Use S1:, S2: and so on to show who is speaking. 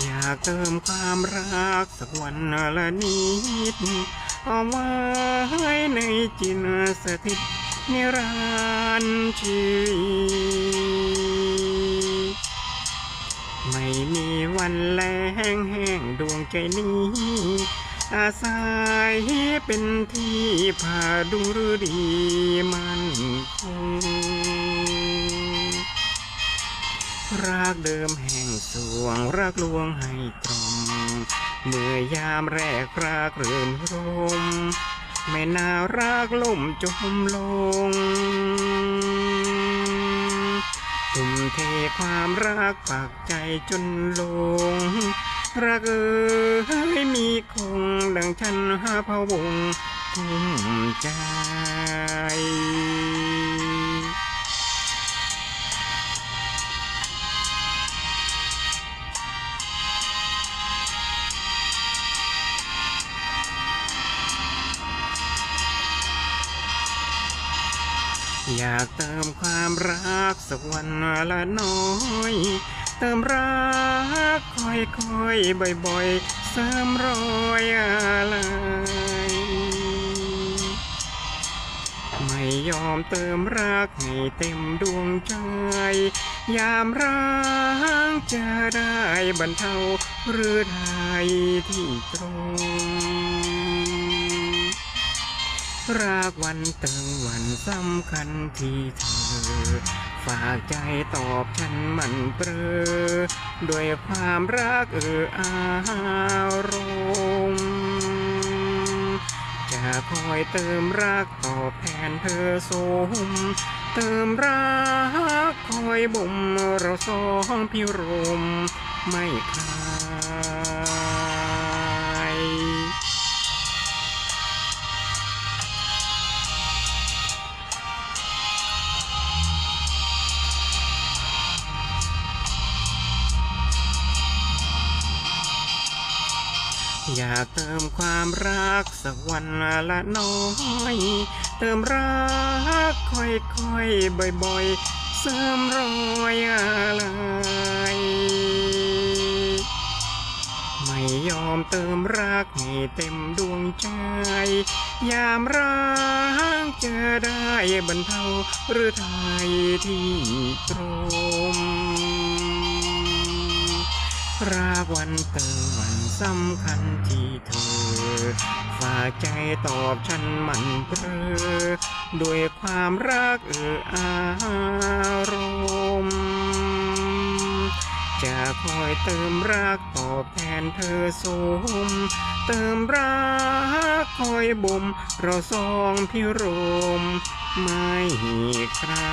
S1: อยากเติมความรักสักวันละนิดเอาไว้ในจิตสถิตนิรันดร์ชีวิตไม่มีวันแล้งแห้งดวงใจนี้ อาศัยเป็นที่พาดุงฤดีมันคง รักเดิมแห่งสวงรักลวงให้ตรงเมื่อยามแรกรักเรื่นรมไม่น่ารักล่มจมลงทุ่มเทความรักปากใจจนลง รักเอ้ยมีคงดังฉันหาพะวงทุ่มใจ อยากเติมความรักสักวันละน้อย เติมรักค่อยๆ บ่อยๆ เสริมรอยอะไร ไม่ยอมเติมรักให้เต็มดวงใจ ยามรักจะได้บรรเทาหรือไทยที่ตรง รักวันเติมวันสำคัญที่เธอ ฝากใจตอบฉันมันเปรอด้วยความรักเอออารมณ์จะคอยเติมรักตอบแทนเธอสมเติมรักคอยบ่มเราสองพิรมไม่คลาย อยากเติมความรักสักวันละน้อย เติมรักค่อยๆ บ่อยๆ เสริมรอยอะไรไม่ยอมเติมรักให้เต็มดวงใจ ยามรักจะได้บรรเทาหรือไทยที่ตรง รักวันเติมวันสำคัญที่เธอ ฝากใจตอบฉันมันเปรอด้วยความรักเอออารมณ์จะคอยเติมรักตอบแทนเธอสม เติมรักคอยบ่มเราสองพิรม ไม่คลา